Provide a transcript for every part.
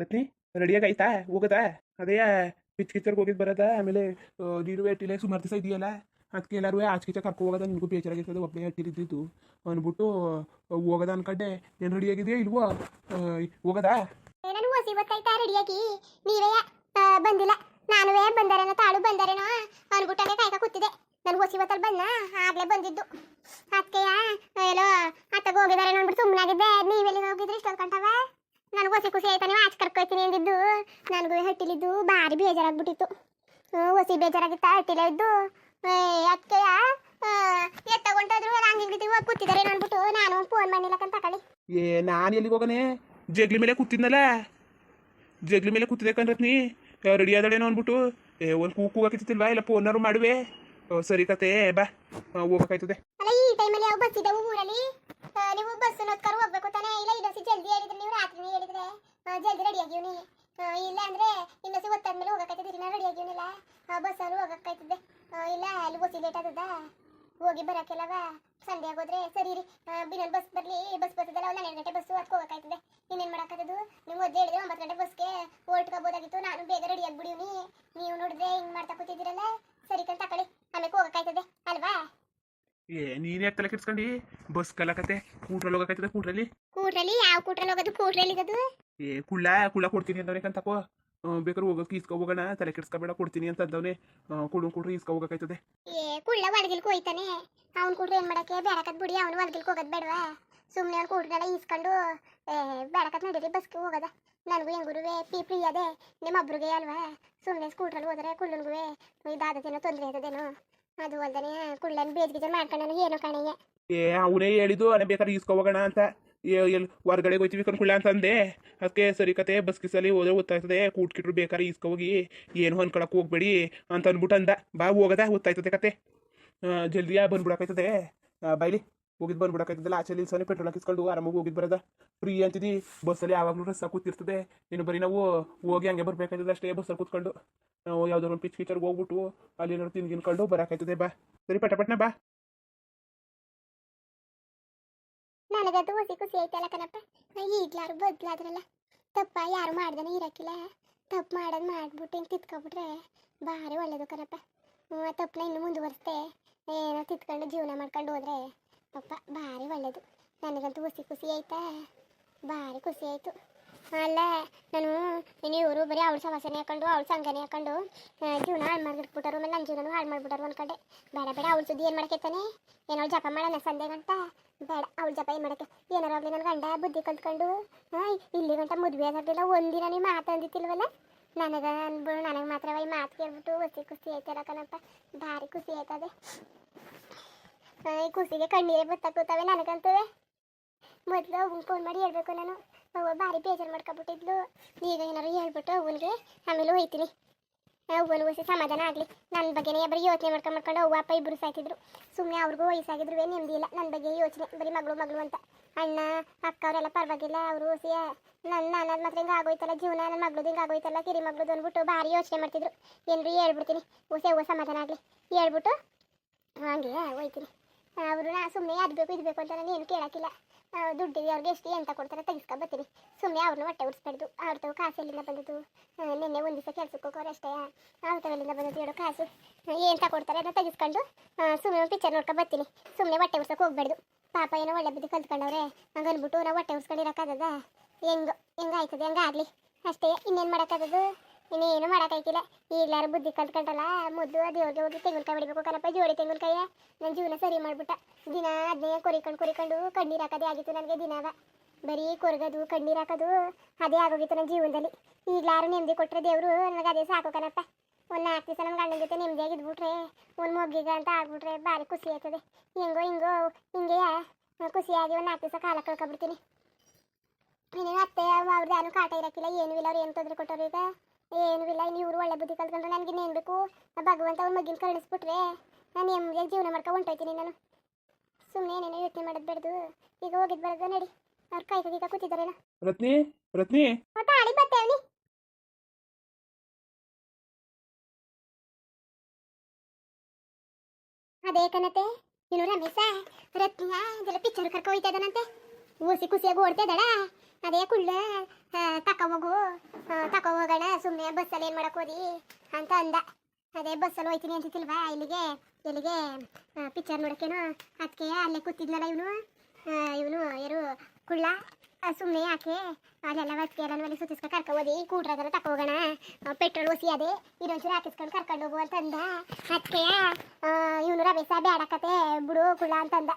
ರತ್ನಿ ರೆಡಿಯಾಗಿ ಆಯ್ತಾ? ಹೋಗದಾ? ಅದೇ ಪಿಚ್ ಕಿಚ್ಚರ್ಗೆ ಹೋಗಿದ್ದು ಬರೋದ? ಆಮೇಲೆ ನೀರು ನೀನು ವೇಟಿಲೆ ಸುಮಾರು ದಿವಸ ಇದೆಯಲ್ಲ? ಅದಕ್ಕೆ ಎಲ್ಲರೂ ಆಚೆ ಕರ್ಕೊ ಹೋಗೋದ? ನಿನಗೂ ಬೇಜಾರಾಗಿರ್ತದೆ ಒಬ್ಬನೇ ಹಟ್ಟಿರಿದ್ದು ಅಂದ್ಬಿಟ್ಟು ಹೋಗೋದ ಅನ್ಕಂಡೆ. ಏನು ರೆಡಿಯಾಗಿದೆಯಾ ಇಲ್ವೋ? ಹೋಗೋದಾ? ನಾನು ಓಸಿ ಗೊತ್ತಾಯ್ತಾ? ರೆಡಿಯಾಗಿ. ನೀವೇ ಬಂದಿಲ್ಲ. ನಾನುವೇ ಬಂದಾರೇನೋ, ತಾಳು ಬಂದಾರೇನೋ ಅನ್ಬಿಟ್ಟಂಗೆ ಕಾಯ್ಕ ಕೂತಿದೆ ನಾನು ಓಸಿ ಹೊತ್ತಲ್ಲಿ ಬಂದ ಆಗ್ಲೇ ಬಂದಿದ್ದು. ಅದಕ್ಕೆ ಎಲ್ಲೋ, ಅತ್ತಗೆ ಹೋಗಿದ್ದಾರೆ ನೋಡ್ಬಿಟ್ಟು ಸುಮ್ಮನಾಗಿದ್ದೆ ನೀವೆಲ್ಲಿಗೆ ಹೋಗಿದ್ರಿ? ಇಷ್ಟೊಂದು ಕಂಟವ ನನಗೆ ಹೊಸಿ ಖುಷಿ ಆಯ್ತಾ ನೀವು ಆಚೆ ಕರ್ಕೊಯ್ತೀನಿ ಅಂದಿದ್ದು. ನನಗೂ ಹಟ್ಟಿಲಿದ್ದು ಭಾರಿ ಬೇಜಾರಾಗ್ಬಿಟ್ಟಿತ್ತು. ಹೊಸಿ ಬೇಜಾರಾಗಿತ್ತ ಹಟ್ಟಿಲ ಇದ್ದು. ಅದಕ್ಕೆ ಎತ್ತಗೊಂಡೋದ್ರು ಹಂಗೆ ಹಿಂಗಿದ್ದೀವಿ ಹೋಗಿ ಕೂತಿದ್ದಾರೆ ಅಂದ್ಬಿಟ್ಟು. ನಾನು ಫೋನ್ ಮಾಡಿಲ್ಲಕ್ಕಂತ ತಕೊಳ್ಳಿ ಏ ನಾನು ಎಲ್ಲಿಗೆ ಹೋಗನೆ? ಜಗ್ಲಿ ಮೇಲೆ ಕೂತಿದ್ನಲ್ಲ? ಜಗ್ಲಿ ಮೇಲೆ ಕೂತಿದ್ದೆ ಕಣ್ರತ್ನಿ ರೆಡಿ ಆದಳೇನೋ ಅಂದ್ಬಿಟ್ಟು. ಏ ಒಂದು ಕೂ ಕೂಗಾಕಿತ್ತಿಲ್ವಾ ಇಲ್ಲ ಫೋನಾರು ಮಾಡುವೆ? ಸರಿ ಕತೆ ಬಾ. ಹೋಗಕ್ಕಾಯ್ತದೆ ಅಲ್ಲ ಈ ಟೈಮಲ್ಲಿ ಯಾವ ಬಸ್ ಇದಾವು ಊರಲ್ಲಿ? ನೀವು ಬಸ್ ನೋಡ್ಕರ ಹೋಗ್ಬೇಕು ತಾನೇ? ಇಲ್ಲ ಇನ್ನೊಸಿ ಜಲ್ದಿ ಹೇಳಿದ್ರೆ ನೀವು ರಾತ್ರಿ ಹೇಳಿದ್ರೆ ಜಲ್ದಿ ರೆಡಿ ಆಗಿವ್ನಿ ಇಲ್ಲ ಅಂದ್ರೆ ಇನ್ನೊಸಿ ಒತ್ತಾದ್ಮೇಲೆ ಹೋಗಕ್ಕಾಯ್ತದೆ ನಾ ರೆಡಿ ಆಗಿವ್ನಿಲ್ಲ ಬಸ್ಸಲ್ಲಿ ಹೋಗಕ್ಕಾಯ್ತದೆ. ಆ, ಇಲ್ಲ ಅಲ್ಲಿ ಬಸ್ ಲೇಟ್ ಆದದ? ಹೋಗಿ ಬರಕ್ಕೆಲ್ಲವ ಸಂಡೆ ಆಗೋದ್ರೆ ಸರಿ ರೀ. ಬಿನಲ್ ಬಸ್ ಬರಲಿ ಬಸ್ ಬರ್ತದಲ್ಲ ಒಂದು ಹನ್ನೆರಡು ಗಂಟೆ ಬಸ್ಸು ಅದಕ್ಕೆ ಹೋಗಕ್ಕಾಯ್ತದೆ. ಇನ್ನೇನು ಮಾಡೋಕ್ಕಾಗದು ನೀವು ಮೊದಲು ಹೇಳಿದ್ರೆ ಒಂಬತ್ತು ಗಂಟೆ ಬಸ್ಗೆ ಹೊರಟ್ಕೋಬೋದಾಗಿತ್ತು. ನಾನು ಬೇಗ ರೆಡಿ ಆಗ್ಬಿಡಿವ್ನಿ ನೀವು ನೋಡಿದ್ರೆ ಹಿಂಗೆ ಮಾಡ್ತಾ ಕೂತಿದ್ದೀರಲ್ಲ ಸರಿ ಕಲ್ ತಕೊಳ್ಳಿ ಆಮೇಲೆ ಹೋಗಕ್ಕಾಯ್ತದೆ ಅಲ್ವಾ ಏ ನೀನು ತಲೆ ಕೆಡ್ಸ್ಕೊಂಡಿ? ಬಸ್ ಕಲಕತೆ ಕೂಟ್ರಲ್ಲಿ ಹೋಗಕ್ಕಾಯ್ತದೆ ಕೂಟ್ರಲ್ಲಿ ಕೂಟ್ರಲ್ಲಿ ಯಾವ ಕೂಟ್ರಲ್ಲಿ ಹೋಗೋದು? ಕೂಟ್ರಲ್ಲಿ ಇರೋದು ಏ ಕುಳ್ಳ ಕುಳ್ಳ ಕೊಡ್ತೀನಿ ಅಂದವನೇ ಕಂತಕೋ ಬೇಕಾದ್ರೆ ಹೋಗಕ್ಕೆ ಇಸ್ಕೊ ಹೋಗೋಣ ತಲೆ ಕೆಡ್ಸ್ಕೊಬೇಡ ಕೊಡ್ತೀನಿ ಅಂತ ಅಂದವನೇ. ಕುಡು ಕುಡ್ರಿ ಇಸ್ಕೊ ಹೋಗಕೈತದೆ. ಏ ಕುಳ್ಳ ಒಳಗಿಲ್ಕ್ ಹೋಯ್ತಾನೆ ಅವ್ನು ಕುಡ್ರಿ ಏನ್ ಮಾಡಕ್ಕೆ? ಬೇಡಕತ್ ಬಿಡಿ ಅವ್ನು ಒಳಗಿಲ್ಕ್ ಹೋಗದ್ ಬೇಡವಾ? ಸುಮ್ಮನೆ ಅವ್ನು ಕೂಟ್ರಲ್ಲ ಈಸ್ಕೊಂಡು ಬೇಡಕತ್ ನಡೀರಿ ಬಸ್ಗೆ ಹೋಗೋದ. ನನಗೂ ಹೆಂಗುರುವೆ ಪಿ ಫ್ರೀ ಅದೇ. ನಿಮ್ಮ ಅಬ್ರಿಗೆ ಅಲ್ವಾ ಸುಮ್ಮನೆ ಸ್ಕೂಟ್ರಲ್ಲಿ ಹೋದ್ರೆ ಕುಳ್ಳನ್ಗುವೆ ಇದಾದದೇನೋ ತೊಂದರೆ ಆದದೇನೋ ಅದು ಒಂದನೇ ಕುಳ್ಳನ್ ಬೇಜ್ಗಿಜ ಮಾಡ್ಕೊಂಡು ಏನೋ ಕಣಯ್ಯ ಏ, ಅವನೇ ಹೇಳಿದ್ದು ಅನೇ ಬೇಕಾದ್ರೆ ಇಸ್ಕೊ ಹೋಗೋಣ ಅಂತ ಎಲ್ಲಿ ಹೊರ್ಗಡೆ ಹೋಯ್ತೀವಿ ಕಣ್ಕುಳ್ಳ ಅಂತಂದೆ. ಅದಕ್ಕೆ ಸರಿ ಕತೆ ಬಸ್ ಗಿಸ್ಸಲ್ಲಿ ಹೋದ್ರೆ ಗೊತ್ತಾಯ್ತದೆ ಕೂಟ್ಕಿಟ್ರು ಬೇಕಾದ್ರೆ ಇಸ್ಕೊ ಹೋಗಿ ಏನು ಅನ್ಕೊಳಕ್ ಹೋಗ್ಬೇಡಿ ಅಂತ ಅಂದ್ಬಿಟ್ಟು ಅಂದ. ಬಾ, ಹೋಗದ ಗೊತ್ತಾಯ್ತದೆ ಕತೆ. ಜಲ್ದಿಯಾ ಬಾಯ್ಲಿ. ಬೈಲಿ ಹೋಗಿದ್ ಬಂದ್ಬಿಡಕ್ಕಾಯ್ತದಲ್ಲ ಆಚೆ ನಿಲ್ಸನೆ ಪೆಟ್ರೋಲ್ ಹಾಕಿಸ್ಕೊಂಡು ಆರಾಮಾಗಿ ಹೋಗಿದ್ ಬರೋದ? ಫ್ರೀ ಅಂತಿದ್ದಿ ಬಸ್ಸಲ್ಲಿ ಯಾವಾಗಲೂ ರಸ್ಸ ಕೂತಿರ್ತದೆ. ಇನ್ನು ಬರೀ ನಾವು ಹೋಗಿ ಹಂಗೆ ಬರ್ಬೇಕಾಯ್ತದೆ ಅಷ್ಟೇ ಬಸ್ಸಲ್ಲಿ ಕೂತ್ಕೊಂಡು. ನಾವು ಯಾವ್ದಾದ್ರು ಒಂದು ಪಿಚ್ ಕಿಚರ್ಗೆ ಹೋಗ್ಬಿಟ್ಟು ಅಲ್ಲಿ ಏನಾದ್ರು ತಿನ್ಗಿನ್ಕೊಂಡು ಬರಕಾಯ್ತದೆ. ಬಾ. ಸರಿ, ಪಟ ಪಟ್ನ ಬಾ. ಅದು ಹೊಸಿ ಖುಷಿ ಆಯ್ತಲ್ಲ ಕಣಪ್ಪ. ಈಗ್ಲಾರು ಬದ್ಲಾದ್ರಲ್ಲ. ತಪ್ಪ, ಯಾರು ಮಾಡ್ದೇನೆ ಇರಕ್ಕಿಲ್ಲ. ತಪ್ಪು ಮಾಡೋದು ಮಾಡ್ಬಿಟ್ಟು ಹಿಂಗೆ ತಿತ್ಕೊಬಿಟ್ರೆ ಭಾರಿ ಒಳ್ಳೇದು ಕಣಪ್ಪ. ತಪ್ಪನ್ನ ಇನ್ನು ಮುಂದುವರಿಸ್ದೆ. ಏನೋ ತಿತ್ಕೊಂಡು ಜೀವನ ಮಾಡ್ಕೊಂಡು ಹೋದ್ರೆ ಪಪ್ಪ ಭಾರಿ ಒಳ್ಳೆಯದು ನನಗಂತೂ ಹೊಸಿ ಖುಷಿ ಆಯ್ತಾ? ಭಾರಿ ಖುಷಿ ಆಯಿತು. ಅಲ್ಲ ನಾನು ನೀನು ಇವರು ಬರೀ ಅವ್ಳ ಸಮಸ್ಯೆನೇ ಹಾಕೊಂಡು ಅವ್ರ ಸಂಘನೇ ಹಾಕೊಂಡು ಜೀವನ ಹಾಳು ಮಾಡಿಬಿಟ್ಬಿಟ್ಟರು ಆಮೇಲೆ ನನ್ನ ಜೀವನ ಹಾಳು ಮಾಡಿಬಿಟ್ಟಾರು ಅನ್ಕೊಂಡೆ. ಬೇಡ ಬೇಡ ಅವ್ರ ಸುದ್ದಿ ಏನು ಮಾಡಕೈತಾನೆ ಏನೋ ಜಪ ಮಾಡೋಣ ಸಂದೆ ಗಂಟ? ಬೇಡ ಅವ್ರ ಜಪ ಏನು ಮಾಡಕ್ಕೆ? ಏನಾರು ಆಗಲಿ ನನ್ನ ಗಂಡ ಬುದ್ಧಿ ಕಲ್ತ್ಕೊಂಡು ಇಲ್ಲಿ ಗಂಟ ಮದುವೆ ಆಗಿಲ್ಲ ಒಂದಿನ ನೀವು ಮಾತಂದಿತ್ತಿಲ್ವಲ್ಲ ನನಗೆ ಅನ್ಬಿಡು ನನಗೆ ಮಾತ್ರ ಮಾತು ಕೇಳ್ಬಿಟ್ಟು ಹೊಸಿ ಖುಷಿ ಆಯ್ತಲ್ಲ ಕಣಪ್ಪ. ಭಾರಿ ಖುಷಿ ಆಯ್ತದೆ. ಖುಷಿಗೆ ಕಣ್ಣೀರೇ ಬತ್ತಾಕೂತವೆ ನನಗಂತೂ. ಮೊದಲು ಅವ್ನಿಗೆ ಫೋನ್ ಮಾಡಿ ಹೇಳ್ಬೇಕು ನಾನು. ಅವ್ವ ಭಾರಿ ಬೇಜಾರು ಮಾಡ್ಕೊಬಿಟ್ಟಿದ್ಲು ಈಗ ಏನಾರು ಹೇಳ್ಬಿಟ್ಟು ಅವನಿಗೆ ಆಮೇಲೆ ಹೋಯ್ತೀನಿ. ಹೊಸ ಸಮಾಧಾನ ಆಗಲಿ. ನನ್ನ ಬಗ್ಗೆನೇ ಬರೀ ಯೋಚನೆ ಮಾಡ್ಕೊಂಡು ಮಾಡ್ಕೊಂಡು ಅವ್ವ, ಅಪ್ಪ ಇಬ್ಬರು ಸಾಯ್ತಿದ್ರು. ಸುಮ್ಮನೆ ಅವ್ರಿಗೂ ವಯಸ್ಸಾಗಿದ್ರು ನೆಮ್ಮದಿ ಇಲ್ಲ. ನನ್ನ ಬಗ್ಗೆ ಯೋಚನೆ, ಬರೀ ಮಗಳು ಮಗಳು ಅಂತ. ಅಣ್ಣ ಅಕ್ಕ ಅವರೆಲ್ಲ ಪರವಾಗಿಲ್ಲ. ಅವರು ಹೊಸಿ ನನ್ನ ನನ್ನ ಮಾತ್ರ ಹಿಂಗೆ ಆಗೋಯ್ತಲ್ಲ, ಜೀವನ ನನ್ನ ಮಗಳದ್ದು ಹಿಂಗೆ ಆಗೋಯ್ತಲ್ಲ, ಕಿರಿ ಮಗಳದು ಅಂದ್ಬಿಟ್ಟು ಭಾರಿ ಯೋಚನೆ ಮಾಡ್ತಿದ್ರು. ಏನ್ರಿ ಹೇಳ್ಬಿಡ್ತೀನಿ. ಹೊಸ ಅವ್ವ ಸಮಾಧಾನ ಆಗಲಿ. ಹೇಳ್ಬಿಟ್ಟು ಹಾಗೆ ಹೋಯ್ತೀನಿ. ಅವರು ನಾ ಸುಮ್ಮನೆ ಅದು ಬೇಕು ಇದು ಬೇಕು ಅಂತ ನಾನು ಏನು ಕೇಳೋಕ್ಕಿಲ್ಲ. ದುಡ್ಡಿಗೆ ಅವ್ರಿಗೆ ಎಷ್ಟು ಎಂತ ಕೊಡ್ತಾರೆ ತೆಗಿಸ್ಕೊಂಡು ಬರ್ತೀನಿ. ಸುಮ್ಮನೆ ಅವ್ರನ್ನ ಹೊಟ್ಟೆ ಉಡ್ಸ್ಬಾರ್ದು ಅವ್ರ ತಗೋ ಕಾಸು ಎಲ್ಲಿಂದ ಬಂದದ್ದು? ನಿನ್ನೆ ಒಂದು ದಿವಸ ಕೆಲ್ಸಕ್ಕೆ ಹೋಗೋರು ಅಷ್ಟೇ. ಅವ್ರ ತಾವೆಲ್ಲಿಂದ ಬಂದದ್ದು ಹೇಳೋ ಕಾಸು. ಎಂತ ಕೊಡ್ತಾರೆ ಅದನ್ನ ತೆಗಿಸ್ಕೊಂಡು ಸುಮ್ಮನೆ ಪಿಕ್ಚರ್ ನೋಡ್ಕೊಂಡು ಬರ್ತೀನಿ. ಸುಮ್ಮನೆ ಹೊಟ್ಟೆ ಉಡ್ಸಕ್ಕೆ ಹೋಗ್ಬಾರ್ದು. ಪಾಪ ಏನೋ ಒಳ್ಳೆ ಬುದ್ಧಿ ಕಲ್ತ್ಕೊಂಡವ್ರೆ. ಹಂಗೆ ಅಂದ್ಬಿಟ್ಟು ನಾವು ಹೊಟ್ಟೆ ಉಡ್ಸ್ಕೊಂಡಿರೋಕ್ಕಾಗದ ಹೆಂಗೋ ಹೆಂಗಾಯ್ತದೆ ಹಂಗಾಗಲಿ ಅಷ್ಟೇ. ಇನ್ನೇನು ಮಾಡೋಕ್ಕಾಗದು ಇನ್ನೇನು ಈ ಈಗಲಾರು ಬುದ್ಧಿ ಕಲ್ತ್ಕೊಂಡಲ್ಲ ಮೊದಲು ದೇವ್ರಿಗೆ ಹೋಗಿ ತೆಂಗಿನಕಾಯಿ ಹೊಡಿಬೇಕು ಕಣಪ್ಪ, ಜೋಡಿ ತೆಂಗಿನಕಾಯಿ. ನನ್ನ ಜೀವನ ಸರಿ ಮಾಡ್ಬಿಟ್ಟ. ದಿನ ಅದನ್ನೇ ಕೊರಿಕೊಂಡು ಕೊರಿಕೊಂಡು ಕಣ್ಣೀರು ಹಾಕೋದೇ ಆಗಿತ್ತು ನನಗೆ ದಿನವ. ಬರೀ ಕೊರಗೋದು, ಕಣ್ಣೀರು ಹಾಕೋದು, ಅದೇ ಆಗೋಗಿತ್ತು ನನ್ನ ಜೀವನದಲ್ಲಿ. ಈಗಲಾರು ನೆಮ್ಮದಿ ಕೊಟ್ಟರೆ ದೇವರು ನನಗೆ ಅದೇ ಸಾಕು ಕಣಪ್ಪ. ಒಂದು ನಾಲ್ಕು ದಿವಸ ನಮ್ಮ ಗಂಡನ ಜೊತೆ ನೆಮ್ಮದಿಯಾಗಿ ಇದ್ಬಿಟ್ರೆ, ಒಂದು ಮೊಗ್ಗಿಗ ಅಂತ ಆಗ್ಬಿಟ್ರೆ ಭಾರಿ ಖುಷಿ ಆಯ್ತದೆ. ಹೆಂಗೋ ಹಿಂಗೋ ಹಿಂಗೆ ಖುಷಿಯಾಗಿ ಒಂದು ನಾಲ್ಕು ದಿವಸ ಕಾಲ ಕಳ್ಕೊಬಿಡ್ತೀನಿ. ಇನ್ನೇನು ಅತ್ತೆ ಅವ್ರದ್ದು ಕಾಟ ಇರೋಕ್ಕಿಲ್ಲ, ಏನೂ ಇಲ್ಲ, ಅವ್ರು ಏನು ತೊಂದರೆ ಕೊಟ್ಟವ್ರು ಈಗ? ಏನೂ ಇಲ್ಲ ಇವರು ಒಳ್ಳೆ ಬುದ್ಧಿ ಕಲ್ತ್ಕೊಂಡ್ರೆ ನನಗೆ ಇನ್ನೇನು ಬೇಕು? ಭಗವಂತ ಅವ್ರ ಮಗಿನ ಕರುಣಿಸ್ಬಿಟ್ರೆ ನಾನು ಎಮ್ಗೆ ಜೀವನ ಮಾಡ್ಕೊಂಡು ಹೊಂಟೋಯ್ತೀನಿ ನಾನು. ಸುಮ್ಮನೆ ಏನೇನೋ ಯೋಚನೆ ಮಾಡೋದು ಬೇಡದು. ಈಗ ಹೋಗಿದ್ದು ಬರೋದು ನಡಿ. ಅವ್ರು ಕಾಯ್ಕೋದೀಗ ಕೂತಿದ್ದಾರೇನೋ. ರತ್ನಿ ರತ್ನಿ. ಮತ್ತೆ ಆಡಿ ಬರ್ತೇವೆ ಅದೇ ಕಣತೆ ಇನ್ನು ರಮೇಶ ರತ್ನ ಇದೆಲ್ಲ ಪಿಕ್ಚರ್ ಕರ್ಕೊ ಹೋಯ್ತಾ ಇದ್ದಾನಂತೆ. ಊಸಿ ಖುಷಿಯಾಗಿ ಓಡ್ತಿದ್ದಾಳ ಅದೇ ಕುಳ್ಳ ತಕ ಹೋಗು ತಕ ಹೋಗೋಣ ಸುಮ್ಮನೆ ಬಸ್ಸಲ್ಲಿ ಏನು ಮಾಡಕ್ಕೆ ಹೋದಿ ಅಂತ ಅಂದ. ಅದೇ ಬಸ್ಸಲ್ಲಿ ಹೋಯ್ತೀನಿ ಅಂತಿಲ್ವಾ ಇಲ್ಲಿಗೆ ಎಲ್ಲಿಗೆ ಪಿಕ್ಚರ್ ನೋಡೋಕ್ಕೇನು, ಅದಕ್ಕೆ ಅಲ್ಲೇ ಕೂತಿದ್ನಲ್ಲ ಇವನು. ಇವನು ಯಾರು ಕುಳ್ಳ ಸುಮ್ಮನೆ ಯಾಕೆ, ಅಲ್ಲೆಲ್ಲ ಬಸ್ಗೆ ಎಲ್ಲ ಸುತ್ತಿಸ್ಕೊಂಡು ಕರ್ಕೊಂಡು ಹೋದಿ ತಕ ಹೋಗೋಣ ಪೆಟ್ರೋಲ್ ಒಸಿ ಅದೇ ಇನ್ನೊಂಚೂರು ಹಾಕಿಸ್ಕೊಂಡು ಕರ್ಕೊಂಡು ಹೋಗು ಅಂತಂದ ಅದಕ್ಕೆ ಇವನು ರಮೇಶ ಬೇಡಕತೆ ಬಿಡು ಕುಳ್ಳ ಅಂತಂದ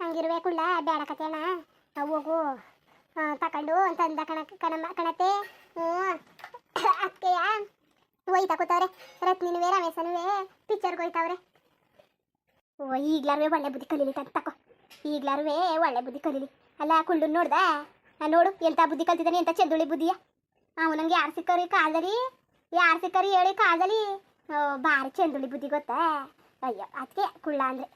ಹಂಗಿರುವೆ ಕುಳ್ಳ ಬೇಡಕತೆ ಅಣ್ಣ ಹೋಗು. ಆ, ತಕೊಂಡು ಅಂತಂದ ಕಣ ಕಣಮ್ಮ ಕಣತೆ. ಹ್ಞೂ. ಅಕ್ಕೆಯ ಒಯ್ತಾ ಕೂತವ್ರೆ. ರತ್ನಿನುವೆ ರಮೇಶನುವೆ ಪಿಕ್ಚರ್ಗೆ ಹೋಯ್ತಾವ್ರೆ. ಓ ಈಗ್ಲಾರುವೆ ಒಳ್ಳೆ ಬುದ್ಧಿ ಕಲೀಲಿ ತಂದು ತಕೋ. ಈಗ್ಲಾರುವೆ ಒಳ್ಳೆ ಬುದ್ಧಿ ಕಲೀಲಿ. ಅಲ್ಲ ಕುಂಡು ನೋಡ್ದ? ನೋಡು ಎಂತ ಬುದ್ಧಿ ಕಲ್ತಿದ್ದಾನೆ ಎಂಥ ಚೆದುಳಿ ಬುದ್ಧಿಯ? ಅವ ನಂಗೆ ಯಾರು ಸಿಕ್ಕರಿ ಕಾಲದಲ್ಲಿ? ಯಾರು ಸಿಕ್ಕರಿ ಹೇಳಿ ಕಾಲದಲ್ಲಿ? ಭಾರಿ ಚೆಂದುಳಿ ಬುದ್ಧಿ ಗೊತ್ತಾ? ಅಯ್ಯೋ ಅದಕ್ಕೆ ಕುಳ್ಳ ಅಂದರೆ.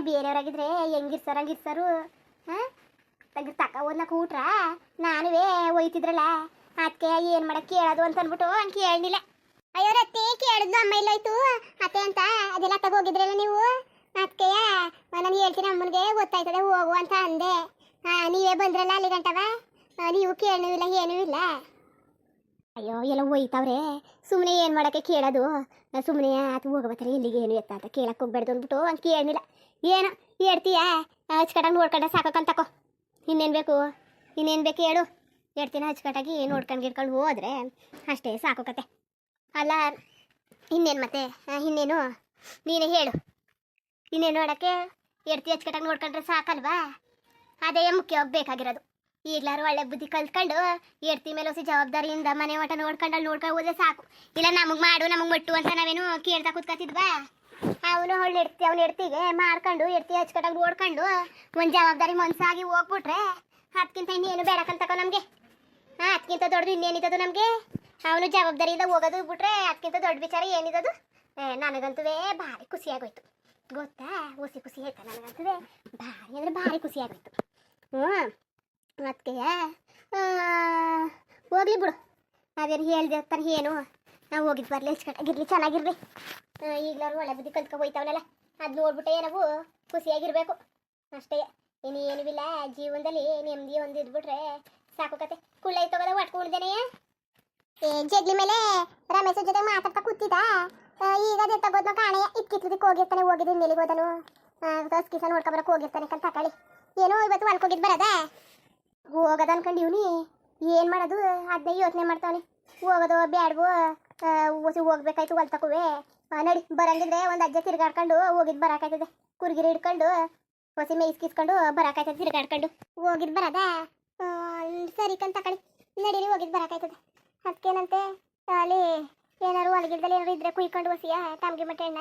ಬೇರೆಯವ್ರಾಗಿದ್ರೆ ಹೆಂಗಿರ್ಸಾರ ಹಂಗಿರ್ಸಾರು ಹಾಂ? ತೆಗ್ದು ತಕ ಓದ್ನ ಕೂಟ್ರ ನಾನುವೇ ಒಯ್ತಿದ್ರಲ್ಲ ಅದಕ್ಕೆ ಏನು ಮಾಡಕ್ಕೆ ಕೇಳೋದು ಅಂತ ಅಂದ್ಬಿಟ್ಟು ಹಂಗೆ ಕೇಳಲಿಲ್ಲ ಅಯ್ಯೋ ರತ್ತಿ, ಕೇಳಿದ್ಲು ಅಮ್ಮ ಇಲ್ಲೋಯ್ತು. ಅತ್ತೆ ಅಂತ, ಅದೆಲ್ಲ ತಗೋಗಿದ್ರಲ್ಲ ನೀವು? ಅದಕ್ಕೆ ನಾನು ಹೇಳ್ತೀನಿ ಅಮ್ಮನಿಗೆ, ಗೊತ್ತಾಯ್ತದೆ ಹೋಗು ಅಂತ ಅಂದೆ. ಹಾ ನೀವೇ ಬಂದ್ರಲ್ಲ ಅಲ್ಲಿ ಗಂಟವ? ನೀವು ಕೇಳೂ ಇಲ್ಲ, ಏನೂ ಇಲ್ಲ. ಅಯ್ಯೋ, ಎಲ್ಲ ಒಯ್ತಾವ್ರೆ. ಸುಮ್ಮನೆ ಏನು ಮಾಡೋಕ್ಕೆ ಕೇಳೋದು? ಸುಮ್ಮನೆ ಆತು ಹೋಗ್ಬೇಕಾರೆ ಇಲ್ಲಿಗೆ ಏನು ಎತ್ತ ಅಂತ ಕೇಳಕ್ಕೆ ಹೋಗ್ಬೇಡ್ದು ಅಂದ್ಬಿಟ್ಟು ಹಂಗೆ ಕೇಳಲಿಲ್ಲ ಏನು, ಹೇಳ್ತೀಯ? ಹಚ್ಕಟಾಗಿ ನೋಡ್ಕೊಂಡೆ ಸಾಕಂತ ತಕೋ. ಇನ್ನೇನು ಬೇಕು? ಇನ್ನೇನು ಬೇಕು ಹೇಳು? ಹೇಳ್ತೀನಿ ಹಚ್ಕಟಾಗಿ ನೋಡ್ಕೊಂಡು ಗಿಡ್ಕೊಂಡು ಹೋದರೆ ಅಷ್ಟೇ ಸಾಕು ಕತೆ. ಅಲ್ಲ, ಇನ್ನೇನು ಮತ್ತೆ? ಇನ್ನೇನು? ನೀನೇ ಹೇಳು. ಇನ್ನೇನು ನೋಡೋಕ್ಕೆ? ಎಡ್ತಿ ಹಚ್ಕಟ್ಟಾಗಿ ನೋಡ್ಕೊಂಡ್ರೆ ಸಾಕಲ್ವಾ? ಅದೇ ಮುಖ್ಯವಾಗಿ ಬೇಕಾಗಿರೋದು. ಈಗ್ಲಾರು ಒಳ್ಳೆ ಬುದ್ಧಿ ಕಲ್ತ್ಕೊಂಡು ಎಡ್ತಿ ಮೇಲೆ ಹೊಸ ಜವಾಬ್ದಾರಿಯಿಂದ ಮನೆ ಒಟ ನೋಡ್ಕೊಂಡು ಅಲ್ಲಿ ನೋಡ್ಕೊಂಡು ಹೋದ್ರೆ ಸಾಕು. ಇಲ್ಲ ನಮಗೆ ಮಾಡು, ನಮಗೆ ಮಟ್ಟು ಅಂತ ನಾವೇನು ಕೇಳ್ತಾ ಕೂತ್ಕೊತಿದ್ವಾ? ಅವನು ಅವಳು ಎಡ್ತಿ ಅವ್ನು ಎಡ್ತಿಗೆ ಮಾಡ್ಕೊಂಡು ಎಡ್ತಿ ಹಚ್ಕೊಂಡು ನೋಡ್ಕೊಂಡು ಒಂದು ಜವಾಬ್ದಾರಿ ಮನ್ಸಾಗಿ ಹೋಗ್ಬಿಟ್ರೆ ಅದಕ್ಕಿಂತ ಇನ್ನೇನು ಬೇಡಕ್ಕಂತಕೋ ನಮಗೆ. ಹಾಂ ಅದಕ್ಕಿಂತ ದೊಡ್ಡದು ಇನ್ನೇನಿದ್ದದು ನಮಗೆ? ಅವನು ಜವಾಬ್ದಾರಿಯಿಂದ ಹೋಗೋದು ಬಿಟ್ರೆ ಅದಕ್ಕಿಂತ ದೊಡ್ಡ ವಿಚಾರ ಏನಿದ್ದದು? ನನಗಂತೂ ಭಾರಿ ಖುಷಿಯಾಗೋಯ್ತು. ಗೊತ್ತಾ? ಹುಸಿ ಖುಷಿ ಆಯ್ತಾ ನನಗಂತೂ ಭಾರಿ ಅಂದರೆ ಭಾರಿ ಖುಷಿ ಆಗೋಯ್ತು ಹ್ಞೂ ಅದಕ್ಕೆ ಹೋಗ್ಲಿ ಬಿಡು. ಅದೇನು ಹೇಳ್ದೆ ತಾನೆ ಏನು? ನಾವು ಹೋಗಿದ್ದು ಬರಲಿ ಚೆನ್ನಾಗಿರ್ಲಿ. ಚೆನ್ನಾಗಿರ್ಲಿ ಈಗಲಾರು ಒಳ್ಳೆ ಬುದ್ಧಿ ಕಲ್ತ್ಕೊ ಹೋಯ್ತಾವನಲ್ಲ. ಅದು ನೋಡ್ಬಿಟ್ಟೆ ನಾವು ಖುಷಿಯಾಗಿರ್ಬೇಕು. ಅಷ್ಟೇ. ಇನ್ನು ಏನು ಇಲ್ಲ ಜೀವನದಲ್ಲಿ ನೆಮ್ಮದಿ ಒಂದು ಇದ್ಬಿಟ್ರೆ ಸಾಕು ಕತೆ. ಕುಳ್ಳ ತಗೋದ ಒಟ್ಕೊಂಡಿದ್ದೇನೆ ಏ, ಜಗ್ಲಿ ಮೇಲೆ ರಮೇಶ್ ಜೊತೆ ಮಾತಾಡ್ತಾ ಕೂತಿದ್ದ? ಈಗ ಅದೇ ತಗೋದ್ನ ಕಾಣೆ. ಇಟ್ಕಿತ್ಲದಕ್ಕೆ ಹೋಗಿರ್ತಾನೆ, ಹೋಗಿದ್ದು ಮೇಲೆ ಹೋದನು? ಕಿಸ ನೋಡ್ಕೊಬರಕ್ಕೆ ಹೋಗಿರ್ತಾನೆ ಕಂತ ತಕೊಳ್ಳಿ ಏನೋ ಇವತ್ತು ಹೊಲ್ಕ್ ಹೋಗಿದ್ದು ಬರದ? ಹೋಗೋದು ಅನ್ಕೊಂಡು ಇವ್ನಿ ಏನು ಮಾಡೋದು? ಅದನ್ನೇ ಯೋಚನೆ ಮಾಡ್ತಾವನಿ. ಹೋಗೋದು, ಬ್ಯಾಡ್ವೋ ಹೋಗ್ಬೇಕಾಯ್ತು ಹೊಲ್ತಕುವೆ. ನಡಿ, ಬರಂಗಿದ್ರೆ ಒಂದು ಅಜ್ಜ ತಿರ್ಗಾಡ್ಕೊಂಡು ಹೋಗಿದ್ದು ಬರಾಕಾಯ್ತದೆ. ಕುರ್ಗಿರಿ ಹಿಡ್ಕೊಂಡು ಹೊಸಿ ಮೇಯ್ಸ್ಕಿಸ್ಕೊಂಡು ಬರಾಕಾಯ್ತದೆ ತಿರ್ಗಾಡ್ಕೊಂಡು. ಹೋಗಿದ್ದು ಬರದ? ಸರಿ ಕಂತ ತಕೊಳ್ಳಿ ನಡೀರಿ ಹೋಗಿದ್ದು ಬರಾಕಾಯ್ತದೆ. ಅದಕ್ಕೇನಂತೆ ಅಲ್ಲಿ ಏನಾರು ಒಳಗಿಲ್ದಲ್ಲಿ ಏನಾರು ಇದ್ರೆ ಕುಯ್ಕೊಂಡು ಹೊಸಿಯ ತಮಗೆ ಮಟಣ್ಣ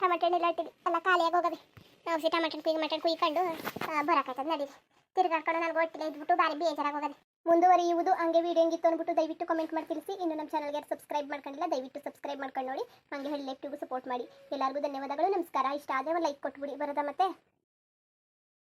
ಟಮಟೆ ಹಣ್ಣು ಇಲ್ಲ ಅಲ್ಲ, ಖಾಲಿಯಾಗಿ ಹೋಗದೆ. ಹೊಸಿ ಮಟನ್ ಕುಯ್ ಮಟನ್ ಕುಯ್ಕೊಂಡು ಬರಕಾಯ್ತದ ನಡೀರಿ. ತಿರ್ಗಾಡ್ಕೊಂಡು ನನಗೆ ಒಟ್ಟಿಗೆ ಇದ್ಬಿಟ್ಟು ಭಾರಿ ಬೇಜಾರಾಗಿ ಹೋಗೋದು. ಮುಂದುವರಿಯುವುದು ಹಂಗೆ ವಿಡಿಯೋ ಹೆಂಗಿತ್ತು ಅಂದ್ಬಿಟ್ಟು ದಯವಿಟ್ಟು ಕಮೆಂಟ್ ಮಾಡಿ ತಿಳಿಸಿ. ಇನ್ನು ನಮ್ಮ ಚಾನಲ್ಗೆ ಸಬ್ಸ್ಕ್ರೈಬ್ ಮಾಡ್ಕೊಂಡಿಲ್ಲ, ದಯವಿಟ್ಟು ಸಬ್ಸ್ಕ್ರೈಬ್ ಮಾಡ್ಕೊಂಡು ನೋಡಿ. ಹಂಗೆ ಹೇಳಿ ಲೈಕ್ ಸಪೋರ್ಟ್ ಮಾಡಿ. ಎಲ್ಲರಿಗೂ ಧನ್ಯವಾದಗಳು, ನಮಸ್ಕಾರ. ಇಷ್ಟ ಆದರೆ ಲೈಕ್ ಕೊಟ್ಬಿಡಿ. ಬರೋದಾ ಮತ್ತೆ?